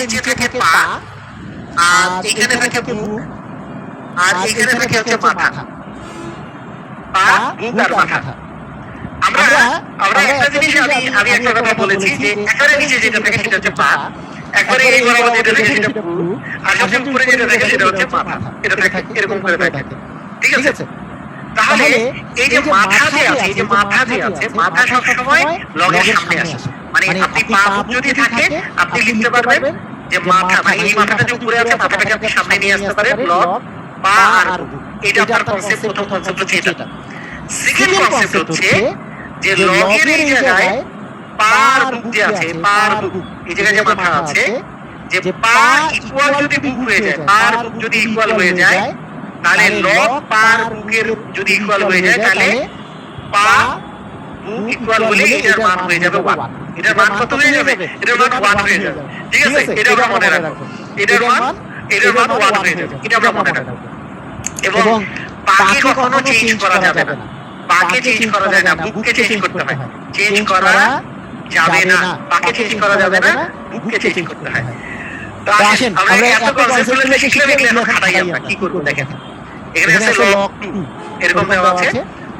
নিচে থাকে পা আর এখানে থাকে বুক আর এখানে থাকে হচ্ছে মাথা। পা বুক আর মাথা। আমরা আমরা একটা জিনিস আমি আমি একটা কথা বলেছি যে একেবারে নিচে যেটা থাকে সেটা হচ্ছে পা একবারে এই বরাবর যেটা থাকে সেটা বুক আর সবচেয়ে উপরে যেটা থাকে সেটা হচ্ছে মাথা। এটা থাকে এরকম করে থাকে। ঠিক আছে? তাহলে এই যে মাথা যে আছে এই যে মাথা যে আছে মাথা সবসময় লগের সামনে আসে মানে আপনি পা যদি থাকে আপনি লিখতে পারবেন যে মাথা মানে এই মাথাটা যে উপরে আছে মাথাটাকে আপনি সামনে নিয়ে আসতে পারেন। লগ পা আর এটা আপনার কনসেপ্ট প্রথম কনসেপ্ট হচ্ছে এটা। সেকেন্ড কনসেপ্ট হচ্ছে যে লগের এই জায়গায় পা আর বুক যে আছে পা আর বুক এই জায়গায় যে মাথা আছে যে পা ইকুয়াল যদি বুক হয়ে যায় পা আর বুক যদি ইকুয়াল হয়ে যায় তাহলে লগ পার বুকের যদি ইকুয়াল হয়ে যায় তাহলে পা বুক ইকুয়াল হলে এটার মান হয়ে যাবে 1 এটার মান কত হয়ে যাবে? এটার মান 1 হয়ে যাবে। ঠিক আছে? এটা আমরা মনে রাখব এটার মান। এটার মান 1 হয়ে যাবে। এটা আমরা মনে রাখব এবং পাকে কখনো চেঞ্জ করা যাবে না। পাকে চেঞ্জ করা যায় না। বুককে চেঞ্জ করতে হয়। চেঞ্জ করা যাবে না। পাকে চেঞ্জ করা যাবে না বুককে চেঞ্জ করতে হয় তো আসেন আমরা এত কনসেপ্ট শিখলে খাটাই আমরা কি করব দেখেন এখানে আছে লগ টু এরকম দেওয়া আছে।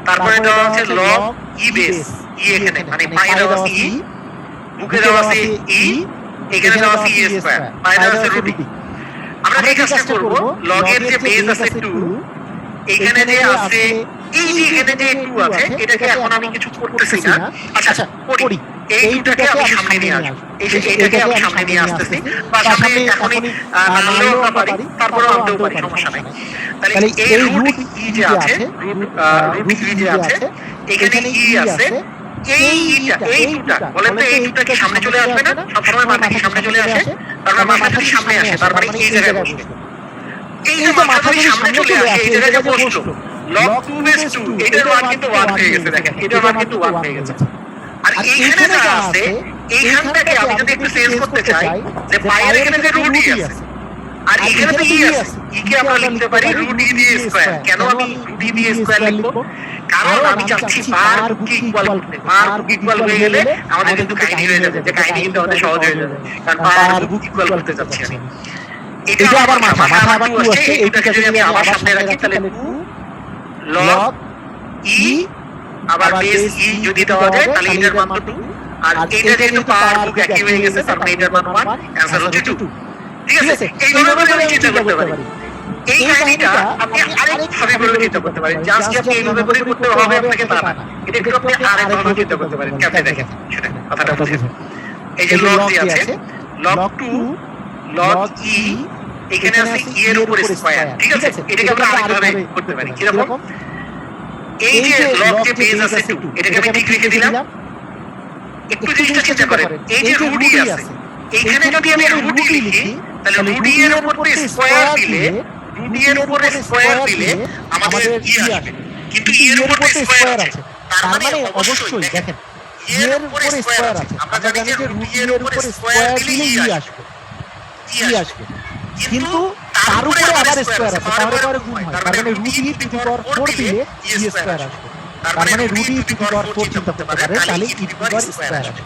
তারপরে দেওয়া আছে লগ ই বেস ই এখানে মানে পাই দেওয়া আছে ই বুকে দেওয়া আছে ই এখানে দেওয়া আছে ই স্কয়ার পাই দেওয়া আছে রুট আমরা এই কাজটা করব? লগের যে বেস আছে 2 এখানে যে আছে এই যে এখানে যে 2 আছে এটাকে এখন আমি কিছু করতেছি না। আচ্ছা করি এই দুটাকে আমি সামনে নিয়ে আসব। এই যে এটাকে আমি সামনে নিয়ে আসতেছি। বা সামনে এখনই নামলেও আমরা পারি তারপরেও আনতেও পারি সমস্যা নাই। তাহলে এই রুট ই যে আছে রুট রুট ই যে আছে এখানে ই আছে। এই ইটা এই দুটা বলেন তো এই দুটা কি সামনে চলে আসবে না? সবসময় মাথা কি সামনে চলে আসে। তার মানে মাথা যদি সামনে আসে। তার মানে এই জায়গায় বসবে এই যে মাথা যদি সামনে চলে আসে এই জায়গায় বসল লগ 2 বেস 2 এটার মান কিন্তু 1 হয়ে গেছে দেখেন এটার মান কিন্তু 1 হয়ে গেছে। আর এইখানে যা আছে এইখানটাকে আমি যদি একটু চেঞ্জ করতে চাই যে পায়ের এখানে যে রুট আছে আর এখানে তো ই আছে ই কে আমরা লিখতে পারি রুট ই দিয়ে স্কয়ার কেন আমি রুট ই দিয়ে স্কয়ার লিখব? কারণ আমি চাচ্ছি পার বুক ইকুয়াল করতে পার বুক ইকুয়াল হয়ে গেলে আমাদের কিন্তু কাহিনী হয়ে যাবে যে কাহিনী কিন্তু আমাদের সহজ হয়ে যাবে কারণ পার বুক ইকুয়াল করতে চাচ্ছি আমি এটা আবার মাথা মাথা আবার টু আসছে এইটাকে যদি আমি আবার সামনে রাখি তাহলে টু লগ ই আবার বেস ই যদি দেওয়া যায় তাহলে এটার মান তো 2 আর এটা যেহেতু পাওয়ার বুক একই হয়ে গেছে তার মানে এটার মান 1 অ্যানসার হচ্ছে 2 ঠিক আছে এইভাবে করে চিন্তা করতে পারি। এই কাহিনীটা আপনি আরেক ভাবে করে চিন্তা করতে পারেন। জাস্ট আপনি এইভাবে করে করতে হবে আপনাকে তা না। এটা একটু আপনি আরেক ভাবে চিন্তা করতে পারেন। কেমনে দেখেন সেটা কথাটা বুঝেন এই যে লগ যে আছে লগ 2 লগ ই এখানে আছে ই এর উপর স্কয়ার ঠিক আছে? এটাকে আমরা আরেকভাবে করতে পারি। কীরকম? এই যে লগ যে বেস আছে 2 এটাকে আমি ঠিক রেখে দিলাম। একটু জিনিসটা চিন্তা করেন। এই যে রুট ই আছে এইখানে যদি আমি রুট ই লিখি তাহলে রুট ই এর উপর স্কয়ার দিলে রুট ই এর উপর স্কয়ার দিলে আমাদের ই আসবে কিন্তু ই এর উপর স্কয়ার আছে। তার মানে অবশ্যই দেখেন এর উপর স্কয়ার আছে। আমরা জানি যে রুট এর উপর স্কয়ার দিলে ই আসবে ই আসবে কিন্তু তার উপরে আবার স্কয়ার আছে তার উপরে গুণ হয়। তার মানে রুট ই টু দি পাওয়ার 4 দিলে ই স্কয়ার আসবে। তার মানে রুট ই টু দি পাওয়ার 4 চিন্তা করতে পারে তাহলে ই টু দি পাওয়ার স্কয়ার আসবে।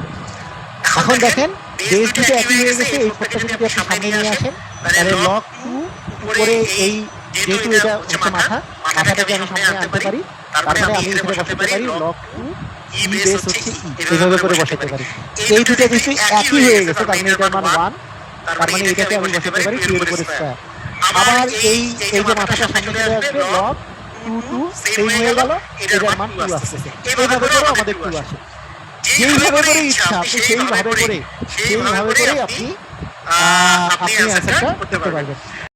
এখন দেখেন বেস দুটো একই হয়ে গেছে এই ফটোটা যদি আপনি সামনে নিয়ে আসেন তাহলে লগ 2 উপরে এই যেহেতু এটা হচ্ছে মাথা মাথাটাকে আমি সামনে আনতে পারি তার মানে আমি এখানে বসাতে পারি লগ 2 ই বেস হচ্ছে ই এইভাবে করে বসাতে পারি এই দুটো কিন্তু একই হয়ে গেছে তার মানে এটার মান 1 তার মানে এটাকে আমি বসাতে পারি টু এর উপরে স্কয়ার আবার এই এই যে মাথাটা সামনে চলে আসবে লব টু টু সেম হয়ে গেল এটার মান টু আসছে এইভাবে করে আমাদের টু আসে। যেইভাবে করে ইচ্ছা আপনি সেইভাবে করে সেইভাবে করে আপনি আপনি অ্যান্সারটা করতে পারবেন।